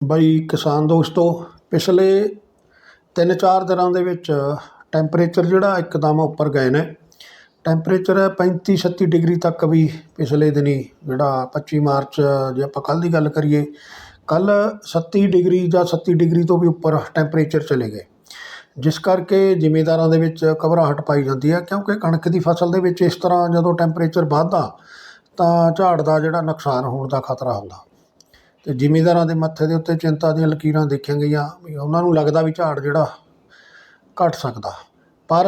ਬਾਈ ਕਿਸਾਨ ਦੋਸਤੋ, ਪਿਛਲੇ 3-4 ਦਿਨਾਂ ਦੇ ਵਿੱਚ ਟੈਂਪਰੇਚਰ ਜਿਹੜਾ ਇੱਕਦਮ ਉੱਪਰ ਗਏ ਨੇ। ਟੈਂਪਰੇਚਰ 35-36 ਡਿਗਰੀ ਤੱਕ ਵੀ ਪਿਛਲੇ ਦਿਨੀਂ ਜਿਹੜਾ 25 ਮਾਰਚ ਜੇ ਆਪਾਂ ਕੱਲ੍ਹ ਦੀ ਗੱਲ ਕਰੀਏ, ਕੱਲ੍ਹ 37 ਡਿਗਰੀ ਜਾਂ 37 ਡਿਗਰੀ ਤੋਂ ਵੀ ਉੱਪਰ ਟੈਂਪਰੇਚਰ ਚਲੇ ਗਏ। ਜਿਸ ਕਰਕੇ ਜ਼ਿਮੀਂਦਾਰਾਂ ਦੇ ਵਿੱਚ ਘਬਰਾਹਟ ਪਾਈ ਜਾਂਦੀ ਹੈ, ਕਿਉਂਕਿ ਕਣਕ ਦੀ ਫਸਲ ਦੇ ਵਿੱਚ ਇਸ ਤਰ੍ਹਾਂ ਜਦੋਂ ਟੈਂਪਰੇਚਰ ਵੱਧਦਾ, ਤਾਂ ਝਾੜ ਦਾ ਜਿਹੜਾ ਨੁਕਸਾਨ ਹੋਣ ਦਾ ਖਤਰਾ ਹੁੰਦਾ। ਅਤੇ ਜ਼ਿਮੀਂਦਾਰਾਂ ਦੇ ਮੱਥੇ ਦੇ ਉੱਤੇ ਚਿੰਤਾ ਦੀਆਂ ਲਕੀਰਾਂ ਦੇਖੀਆਂ ਗਈਆਂ ਵੀ ਉਹਨਾਂ ਨੂੰ ਲੱਗਦਾ ਵੀ ਝਾੜ ਜਿਹੜਾ ਘਟ ਸਕਦਾ। ਪਰ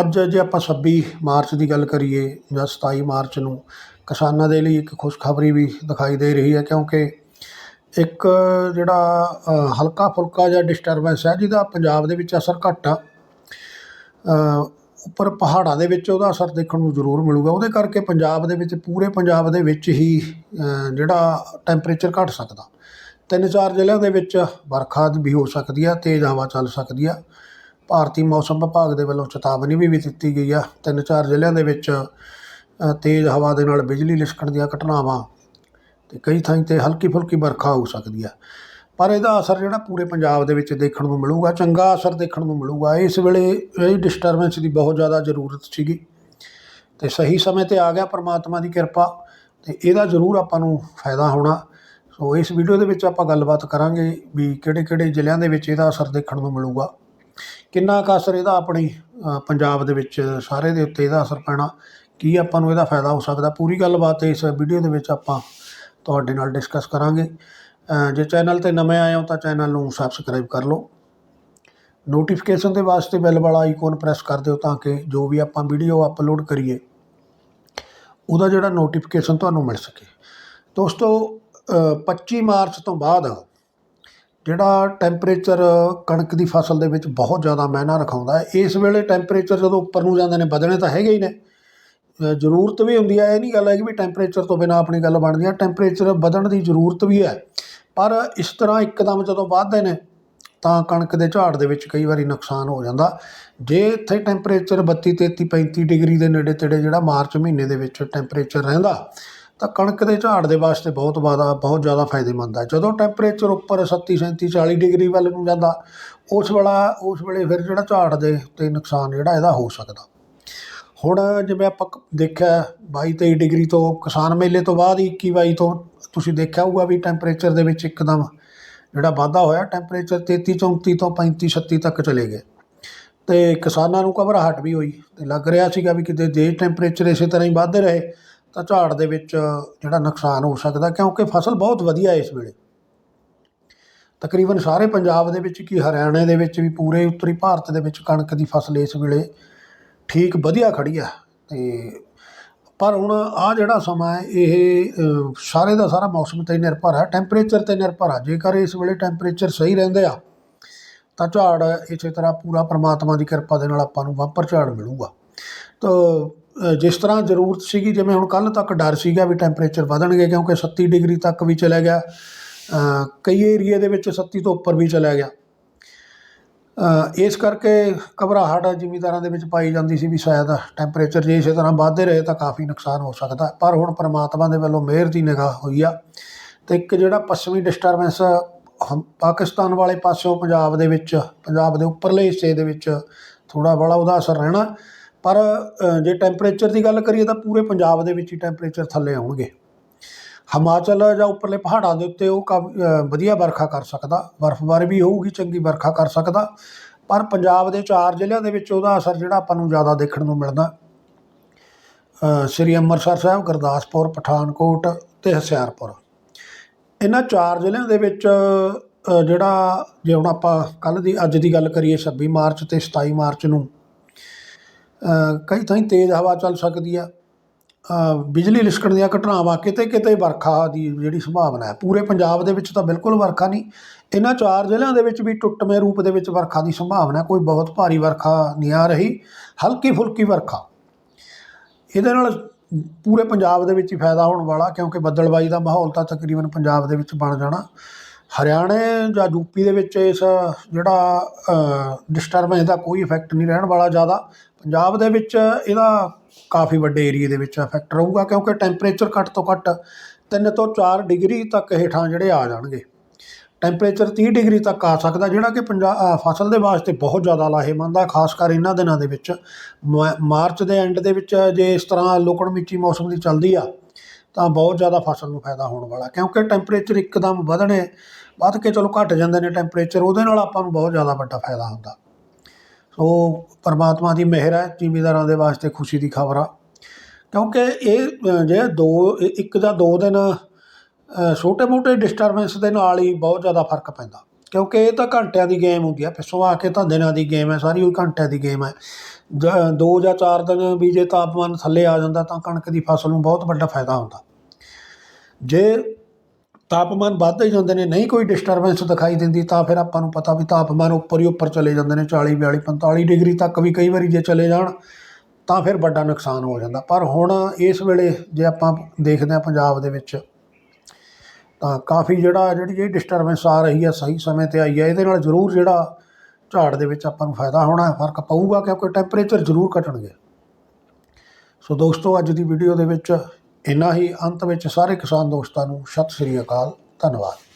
ਅੱਜ ਜੇ ਆਪਾਂ 26 ਮਾਰਚ ਦੀ ਗੱਲ ਕਰੀਏ ਜਾਂ 27 ਮਾਰਚ ਨੂੰ, ਕਿਸਾਨਾਂ ਦੇ ਲਈ ਇੱਕ ਖੁਸ਼ਖਬਰੀ ਵੀ ਦਿਖਾਈ ਦੇ ਰਹੀ ਹੈ ਕਿਉਂਕਿ ਇੱਕ ਜਿਹੜਾ ਹਲਕਾ ਫੁਲਕਾ ਜਿਹਾ ਡਿਸਟਰਬੈਂਸ ਹੈ ਜਿਹਦਾ ਪੰਜਾਬ ਦੇ ਵਿੱਚ ਅਸਰ ਘੱਟ ਆ। ਉੱਪਰ ਪਹਾੜਾਂ ਦੇ ਵਿੱਚ ਉਹਦਾ ਅਸਰ ਦੇਖਣ ਨੂੰ ਜ਼ਰੂਰ ਮਿਲੂਗਾ। ਉਹਦੇ ਕਰਕੇ ਪੰਜਾਬ ਦੇ ਵਿੱਚ, ਪੂਰੇ ਪੰਜਾਬ ਦੇ ਵਿੱਚ ਹੀ ਜਿਹੜਾ ਟੈਂਪਰੇਚਰ ਘਟ ਸਕਦਾ। ਤਿੰਨ ਚਾਰ ਜ਼ਿਲ੍ਹਿਆਂ ਦੇ ਵਿੱਚ ਵਰਖਾ ਵੀ ਹੋ ਸਕਦੀ ਆ, ਤੇਜ਼ ਹਵਾ ਚੱਲ ਸਕਦੀ ਆ। ਭਾਰਤੀ ਮੌਸਮ ਵਿਭਾਗ ਦੇ ਵੱਲੋਂ ਚੇਤਾਵਨੀ ਵੀ ਦਿੱਤੀ ਗਈ ਆ। ਤਿੰਨ ਚਾਰ ਜ਼ਿਲ੍ਹਿਆਂ ਦੇ ਵਿੱਚ ਤੇਜ਼ ਹਵਾ ਦੇ ਨਾਲ ਬਿਜਲੀ ਲਿਸ਼ਕਣ ਦੀਆਂ ਘਟਨਾਵਾਂ ਅਤੇ ਕਈ ਥਾਈਂ 'ਤੇ ਹਲਕੀ ਫੁਲਕੀ ਵਰਖਾ ਹੋ ਸਕਦੀ ਆ। ਪਰ ਇਹਦਾ ਅਸਰ ਜਿਹੜਾ ਪੂਰੇ ਪੰਜਾਬ ਦੇ ਵਿੱਚ ਦੇਖਣ ਨੂੰ ਮਿਲੂਗਾ, ਚੰਗਾ ਅਸਰ ਦੇਖਣ ਨੂੰ ਮਿਲੂਗਾ। ਇਸ ਵੇਲੇ ਇਹ ਡਿਸਟਰਬੈਂਸ ਦੀ ਬਹੁਤ ਜ਼ਿਆਦਾ ਜ਼ਰੂਰਤ ਸੀਗੀ। ਅਤੇ ਸਹੀ ਸਮੇਂ 'ਤੇ ਆ ਗਿਆ ਪਰਮਾਤਮਾ ਦੀ ਕਿਰਪਾ ਅਤੇ ਇਹਦਾ ਜ਼ਰੂਰ ਆਪਾਂ ਨੂੰ ਫਾਇਦਾ ਹੋਣਾ। ਸੋ ਇਸ ਵੀਡੀਓ ਦੇ ਵਿੱਚ ਆਪਾਂ ਗੱਲਬਾਤ ਕਰਾਂਗੇ ਵੀ ਕਿਹੜੇ ਕਿਹੜੇ ਜ਼ਿਲ੍ਹਿਆਂ ਦੇ ਵਿੱਚ ਇਹਦਾ ਅਸਰ ਦੇਖਣ ਨੂੰ ਮਿਲੂਗਾ। ਕਿੰਨਾ ਕੁ ਅਸਰ ਇਹਦਾ ਆਪਣੀ ਪੰਜਾਬ ਦੇ ਵਿੱਚ ਸਾਰੇ ਦੇ ਉੱਤੇ ਇਹਦਾ ਅਸਰ ਪੈਣਾ, ਕੀ ਆਪਾਂ ਨੂੰ ਇਹਦਾ ਫਾਇਦਾ ਹੋ ਸਕਦਾ। ਪੂਰੀ ਗੱਲਬਾਤ ਇਸ ਵੀਡੀਓ ਦੇ ਵਿੱਚ ਆਪਾਂ ਤੁਹਾਡੇ ਨਾਲ ਡਿਸਕਸ ਕਰਾਂਗੇ। ਜੇ ਚੈਨਲ 'ਤੇ ਨਵੇਂ ਆਏ ਹੋ ਤਾਂ ਚੈਨਲ ਨੂੰ ਸਬਸਕ੍ਰਾਈਬ ਕਰ ਲਓ। ਨੋਟੀਫਿਕੇਸ਼ਨ ਦੇ ਵਾਸਤੇ ਬੈਲ ਵਾਲਾ ਆਈਕਨ ਪ੍ਰੈਸ ਕਰ ਦਿਓ ਤਾਂ ਕਿ ਜੋ ਵੀ ਆਪਾਂ ਵੀਡੀਓ ਅਪਲੋਡ ਕਰੀਏ, ਉਹਦਾ ਜਿਹੜਾ ਨੋਟੀਫਿਕੇਸ਼ਨ ਤੁਹਾਨੂੰ ਮਿਲ ਸਕੇ। ਦੋਸਤੋ 25 ਮਾਰਚ ਤੋਂ ਬਾਅਦ ਜਿਹੜਾ ਟੈਂਪਰੇਚਰ ਕਣਕ ਦੀ ਫਸਲ ਦੇ ਵਿੱਚ ਬਹੁਤ ਜ਼ਿਆਦਾ ਮਾਇਨਾ ਰਖਾਉਂਦਾ ਹੈ, ਇਸ ਵੇਲੇ ਟੈਂਪਰੇਚਰ ਜਦੋਂ ਉੱਪਰ ਨੂੰ ਜਾਂਦੇ ਨੇ, ਵਧਣੇ ਤਾਂ ਹੈਗੇ ਹੀ ਨੇ। ਜ਼ਰੂਰਤ ਵੀ ਹੁੰਦੀ ਹੈ ਇਹ ਨਹੀਂ ਗੱਲ ਹੈ ਕਿ ਵੀ ਟੈਂਪਰੇਚਰ ਤੋਂ ਬਿਨਾ ਆਪਣੀ ਗੱਲ ਬਣਦੀ ਹੈ ਟੈਂਪਰੇਚਰ ਵਧਣ ਦੀ ਜ਼ਰੂਰਤ ਵੀ ਹੈ। ਪਰ ਇਸ ਤਰ੍ਹਾਂ ਇੱਕਦਮ ਜਦੋਂ ਵੱਧਦੇ ਨੇ, ਤਾਂ ਕਣਕ ਦੇ ਝਾੜ ਦੇ ਵਿੱਚ ਕਈ ਵਾਰੀ ਨੁਕਸਾਨ ਹੋ ਜਾਂਦਾ। ਜੇ ਇੱਥੇ ਟੈਂਪਰੇਚਰ 32 33 35 ਡਿਗਰੀ ਦੇ ਨੇੜੇ ਤੇੜੇ ਜਿਹੜਾ ਮਾਰਚ ਮਹੀਨੇ ਦੇ ਵਿੱਚ ਟੈਂਪਰੇਚਰ ਰਹਿੰਦਾ, ਤਾਂ ਕਣਕ ਦੇ ਝਾੜ ਦੇ ਵਾਸਤੇ ਬਹੁਤ ਜ਼ਿਆਦਾ ਬਹੁਤ ਜ਼ਿਆਦਾ ਫਾਇਦੇਮੰਦ ਹੈ। ਜਦੋਂ ਟੈਂਪਰੇਚਰ ਉੱਪਰ 37 37 40 ਡਿਗਰੀ ਵੱਲ ਨੂੰ ਜਾਂਦਾ, ਉਸ ਵੇਲਾ, ਉਸ ਵੇਲੇ ਫਿਰ ਜਿਹੜਾ ਝਾੜ ਦੇ ਤੇ ਨੁਕਸਾਨ ਜਿਹੜਾ, ਇਹਦਾ ਹੋ ਸਕਦਾ। ਹੁਣ ਜਿਵੇਂ ਆਪਾਂ ਦੇਖਿਆ ਬਾਈ ਤੇਈ ਡਿਗਰੀ ਤੋਂ ਕਿਸਾਨ ਮੇਲੇ ਤੋਂ ਬਾਅਦ 21 22 ਤੋਂ ਤੁਸੀਂ ਦੇਖਿਆ ਹੋਊਗਾ ਵੀ ਟੈਂਪਰੇਚਰ ਦੇ ਵਿੱਚ ਇੱਕਦਮ ਜਿਹੜਾ ਵਾਧਾ ਹੋਇਆ ਟੈਂਪਰੇਚਰ 33 34 ਤੋਂ 35 36 ਤੱਕ ਚਲੇ ਗਏ। ਤੇ ਕਿਸਾਨਾਂ ਨੂੰ ਘਬਰਾਹਟ ਵੀ ਹੋਈ ਤੇ ਲੱਗ ਰਿਹਾ ਸੀਗਾ ਵੀ ਕਿਤੇ ਜੇ ਟੈਂਪਰੇਚਰ ਇਸੇ ਤਰ੍ਹਾਂ ਹੀ ਵੱਧਦੇ ਰਹੇ ਤਾਂ ਝਾੜ ਦੇ ਵਿੱਚ ਜਿਹੜਾ ਨੁਕਸਾਨ ਹੋ ਸਕਦਾ ਕਿਉਂਕਿ ਫਸਲ ਬਹੁਤ ਵਧੀਆ ਇਸ ਵੇਲੇ। ਤਕਰੀਬਨ ਸਾਰੇ ਪੰਜਾਬ ਦੇ ਵਿੱਚ ਕੀ ਹਰਿਆਣੇ ਦੇ ਵਿੱਚ ਵੀ ਪੂਰੇ ਉੱਤਰੀ ਭਾਰਤ ਦੇ ਵਿੱਚ ਕਣਕ ਦੀ ਫਸਲ ਇਸ ਵੇਲੇ ਠੀਕ ਵਧੀਆ ਖੜੀ ਆ ਤੇ ਪਰ ਹੁਣ ਆ ਜਿਹੜਾ ਸਮਾਂ ਹੈ, ਇਹ ਸਾਰੇ ਦਾ ਸਾਰਾ ਮੌਸਮ 'ਤੇ ਨਿਰਭਰ ਹੈ ਟੈਂਪਰੇਚਰ 'ਤੇ ਨਿਰਭਰ ਆ। ਜੇਕਰ ਇਸ ਵੇਲੇ ਟੈਂਪਰੇਚਰ ਸਹੀ ਰਹਿੰਦੇ ਆ, ਤਾਂ ਝਾੜ ਇਸੇ ਤਰ੍ਹਾਂ ਪੂਰਾ ਪਰਮਾਤਮਾ ਦੀ ਕਿਰਪਾ ਦੇ ਨਾਲ ਆਪਾਂ ਨੂੰ ਵਾਪਰ ਝਾੜ ਮਿਲੂਗਾ। ਤਾਂ ਜਿਸ ਤਰ੍ਹਾਂ ਜ਼ਰੂਰਤ ਸੀਗੀ, ਜਿਵੇਂ ਹੁਣ ਕੱਲ ਤੱਕ ਡਰ ਸੀਗਾ ਵੀ ਟੈਂਪਰੇਚਰ ਵਧਣਗੇ, ਕਿਉਂਕਿ 37 ਡਿਗਰੀ ਤੱਕ ਵੀ ਚਲਾ ਗਿਆ ਕਈ ਏਰੀਏ ਦੇ ਵਿੱਚ 37 ਤੋਂ ਉੱਪਰ ਵੀ ਚਲਾ ਗਿਆ। ਇਸ ਕਰਕੇ ਘਬਰਾਹਟ ਜ਼ਿਮੀਂਦਾਰਾਂ ਦੇ ਵਿੱਚ ਪਾਈ ਜਾਂਦੀ ਸੀ ਵੀ ਸ਼ਾਇਦ ਟੈਂਪਰੇਚਰ ਜੇ ਇਸੇ ਤਰ੍ਹਾਂ ਵੱਧਦੇ ਰਹੇ ਤਾਂ ਕਾਫੀ ਨੁਕਸਾਨ ਹੋ ਸਕਦਾ। ਪਰ ਹੁਣ ਪਰਮਾਤਮਾ ਦੇ ਵੱਲੋਂ ਮਿਹਰ ਦੀ ਨਿਗਾਹ ਹੋਈ ਆ। ਤੇ ਇੱਕ ਜਿਹੜਾ ਪੱਛਮੀ ਡਿਸਟਰਬੈਂਸ ਪਾਕਿਸਤਾਨ ਵਾਲੇ ਪਾਸਿਓਂ ਪੰਜਾਬ ਦੇ ਵਿੱਚ, ਪੰਜਾਬ ਦੇ ਉੱਪਰਲੇ ਹਿੱਸੇ ਦੇ ਵਿੱਚ ਥੋੜਾ ਬੜਾ ਉਹਦਾ ਅਸਰ ਰਹਿਣਾ। ਪਰ ਜੇ ਟੈਂਪਰੇਚਰ ਦੀ ਗੱਲ ਕਰੀਏ ਤਾਂ ਪੂਰੇ ਪੰਜਾਬ ਦੇ ਵਿੱਚ ਹੀ ਟੈਂਪਰੇਚਰ ਥੱਲੇ ਆਉਣਗੇ। ਹਿਮਾਚਲ ਜਾਂ ਉੱਪਰਲੇ ਪਹਾੜਾਂ ਦੇ ਉੱਤੇ ਉਹ ਕਾਫੀ ਵਧੀਆ ਵਰਖਾ ਕਰ ਸਕਦਾ। ਬਰਫ਼ਬਾਰੀ ਵੀ ਹੋਊਗੀ, ਚੰਗੀ ਵਰਖਾ ਕਰ ਸਕਦਾ। ਪਰ ਪੰਜਾਬ ਦੇ ਚਾਰ ਜ਼ਿਲ੍ਹਿਆਂ ਦੇ ਵਿੱਚ ਉਹਦਾ ਅਸਰ ਜਿਹੜਾ ਆਪਾਂ ਨੂੰ ਜ਼ਿਆਦਾ ਦੇਖਣ ਨੂੰ ਮਿਲਦਾ। ਸ੍ਰੀ ਅੰਮ੍ਰਿਤਸਰ ਸਾਹਿਬ, ਗੁਰਦਾਸਪੁਰ, ਪਠਾਨਕੋਟ ਅਤੇ ਹੁਸ਼ਿਆਰਪੁਰ। ਇਹਨਾਂ ਚਾਰ ਜ਼ਿਲ੍ਹਿਆਂ ਦੇ ਵਿੱਚ ਜਿਹੜਾ ਜੇ ਹੁਣ ਆਪਾਂ ਕੱਲ੍ਹ ਦੀ, ਅੱਜ ਦੀ ਗੱਲ ਕਰੀਏ 26 ਮਾਰਚ ਅਤੇ 27 ਮਾਰਚ ਨੂੰ ਕਈ ਥਾਈਂ ਤੇਜ਼ ਹਵਾ ਚੱਲ ਸਕਦੀ ਆ। ਬਿਜਲੀ ਲਿਸ਼ਕਣ ਦੀਆਂ ਘਟਨਾਵਾਂ ਕਿਤੇ ਕਿਤੇ ਵਰਖਾ ਦੀ ਜਿਹੜੀ ਸੰਭਾਵਨਾ ਹੈ। ਪੂਰੇ ਪੰਜਾਬ ਦੇ ਵਿੱਚ ਤਾਂ ਬਿਲਕੁਲ ਵਰਖਾ ਨਹੀਂ। ਇਹਨਾਂ ਚਾਰ ਜ਼ਿਲ੍ਹਿਆਂ ਦੇ ਵਿੱਚ ਵੀ ਟੁੱਟਵੇਂ ਰੂਪ ਦੇ ਵਿੱਚ ਵਰਖਾ ਦੀ ਸੰਭਾਵਨਾ ਕੋਈ ਬਹੁਤ ਭਾਰੀ ਵਰਖਾ ਨਹੀਂ ਆ ਰਹੀ, ਹਲਕੀ ਫੁਲਕੀ ਵਰਖਾ। ਇਹਦੇ ਨਾਲ ਪੂਰੇ ਪੰਜਾਬ ਦੇ ਵਿੱਚ ਹੀ ਫਾਇਦਾ ਹੋਣ ਵਾਲਾ, ਕਿਉਂਕਿ ਬੱਦਲਬਾਈ ਦਾ ਮਾਹੌਲ ਤਾਂ ਤਕਰੀਬਨ ਪੰਜਾਬ ਦੇ ਵਿੱਚ ਬਣ ਜਾਣਾ। ਹਰਿਆਣੇ ਜਾਂ ਯੂਪੀ ਦੇ ਵਿੱਚ ਇਸ ਜਿਹੜਾ ਡਿਸਟਰਬੈਂਸ ਦਾ ਕੋਈ ਇਫੈਕਟ ਨਹੀਂ ਰਹਿਣ ਵਾਲਾ ਜ਼ਿਆਦਾ। ਪੰਜਾਬ ਦੇ ਵਿੱਚ ਇਹਦਾ ਕਾਫੀ ਵੱਡੇ ਏਰੀਏ ਦੇ ਵਿੱਚ ਇਫੈਕਟ ਰਹੂਗਾ ਕਿਉਂਕਿ ਟੈਂਪਰੇਚਰ ਘੱਟ ਤੋਂ ਘੱਟ 3 ਤੋਂ 4 ਡਿਗਰੀ ਤੱਕ ਹੇਠਾਂ ਜਿਹੜੇ ਆ ਜਾਣਗੇ। ਟੈਂਪਰੇਚਰ 30 ਡਿਗਰੀ ਤੱਕ ਆ ਸਕਦਾ ਜਿਹੜਾ ਕਿ ਪੰਜਾ ਫਸਲ ਦੇ ਵਾਸਤੇ ਬਹੁਤ ਜ਼ਿਆਦਾ ਲਾਹੇਮੰਦ ਆ, ਖਾਸ ਕਰ ਇਹਨਾਂ ਦਿਨਾਂ ਦੇ ਵਿੱਚ। ਮ- ਮਾਰਚ ਦੇ ਐਂਡ ਦੇ ਵਿੱਚ ਜੇ ਇਸ ਤਰ੍ਹਾਂ ਲੁਕਣ ਮਿੱਚੀ ਮੌਸਮ ਦੀ ਚੱਲਦੀ ਆ, ਤਾਂ ਬਹੁਤ ਜ਼ਿਆਦਾ ਫਸਲ ਨੂੰ ਫਾਇਦਾ ਹੋਣ ਵਾਲਾ, ਕਿਉਂਕਿ ਟੈਂਪਰੇਚਰ ਇੱਕਦਮ ਵਧਣੇ, ਵੱਧ ਕੇ ਚਲੋ ਘਟ ਜਾਂਦੇ ਨੇ ਟੈਂਪਰੇਚਰ ਉਹਦੇ ਨਾਲ ਆਪਾਂ ਨੂੰ ਬਹੁਤ ਜ਼ਿਆਦਾ ਵੱਡਾ ਫਾਇਦਾ ਹੁੰਦਾ। ਸੋ ਪਰਮਾਤਮਾ ਦੀ ਮਿਹਰ ਹੈ, ਜ਼ਿਮੀਂਦਾਰਾਂ ਦੇ ਵਾਸਤੇ ਖੁਸ਼ੀ ਦੀ ਖਬਰ ਆ। ਕਿਉਂਕਿ ਇਹ ਜੇ ਦੋ ਇੱਕ ਜਾਂ ਦੋ ਦਿਨ ਛੋਟੇ ਮੋਟੇ ਡਿਸਟਰਬੈਂਸ ਦੇ ਨਾਲ ਹੀ ਬਹੁਤ ਜ਼ਿਆਦਾ ਫ਼ਰਕ ਪੈਂਦਾ। ਕਿਉਂਕਿ ਇਹ ਤਾਂ ਘੰਟਿਆਂ ਦੀ ਗੇਮ ਹੁੰਦੀ ਆ ਪਿੱਛੋਂ ਆ ਕੇ ਤਾਂ ਦਿਨਾਂ ਦੀ ਗੇਮ ਹੈ, ਸਾਰੀ ਉਹ ਘੰਟਿਆਂ ਦੀ ਗੇਮ ਹੈ। ਜ- ਦੋ ਜਾਂ ਚਾਰ ਦਿਨ ਵੀ ਜੇ ਤਾਪਮਾਨ ਥੱਲੇ ਆ ਜਾਂਦਾ ਤਾਂ ਕਣਕ ਦੀ ਫਸਲ ਨੂੰ ਬਹੁਤ ਵੱਡਾ ਫਾਇਦਾ ਹੁੰਦਾ। ਜੇ ਤਾਪਮਾਨ ਵੱਧਦੇ ਜਾਂਦੇ ਨੇ, ਨਹੀਂ ਕੋਈ ਡਿਸਟਰਬੈਂਸ ਦਿਖਾਈ ਦਿੰਦੀ, ਤਾਂ ਫਿਰ ਆਪਾਂ ਨੂੰ ਪਤਾ ਵੀ ਤਾਪਮਾਨ ਉੱਪਰ ਹੀ ਉੱਪਰ ਚਲੇ ਜਾਂਦੇ ਨੇ 40 42 45 ਡਿਗਰੀ ਤੱਕ ਵੀ ਕਈ ਵਾਰੀ ਜੇ ਚਲੇ ਜਾਣ, ਤਾਂ ਫਿਰ ਵੱਡਾ ਨੁਕਸਾਨ ਹੋ ਜਾਂਦਾ। ਪਰ ਹੁਣ ਇਸ ਵੇਲੇ ਜੇ ਆਪਾਂ ਦੇਖਦੇ ਹਾਂ ਪੰਜਾਬ ਦੇ ਵਿੱਚ, ਤਾਂ ਕਾਫੀ ਜਿਹੜਾ ਜਿਹੜੀ ਇਹ ਡਿਸਟਰਬੈਂਸ ਆ ਰਹੀ ਹੈ ਸਹੀ ਸਮੇਂ ਤੇ ਆਈ ਹੈ ਇਹਦੇ ਨਾਲ ਜ਼ਰੂਰ ਜਿਹੜਾ ਝਾੜ ਦੇ ਵਿੱਚ ਆਪਾਂ ਨੂੰ ਫਾਇਦਾ ਹੋਣਾ, ਫ਼ਰਕ ਪਊਗਾ ਕਿਉਂਕਿ ਟੈਂਪਰੇਚਰ ਜ਼ਰੂਰ ਘਟਣਗੇ। ਸੋ ਦੋਸਤੋ, ਅੱਜ ਦੀ ਵੀਡੀਓ ਦੇ ਵਿੱਚ ਇੰਨਾ ਹੀ ਅੰਤ ਵਿੱਚ ਸਾਰੇ ਕਿਸਾਨ ਦੋਸਤਾਂ ਨੂੰ ਸਤਿ ਸ੍ਰੀ ਅਕਾਲ ਧੰਨਵਾਦ।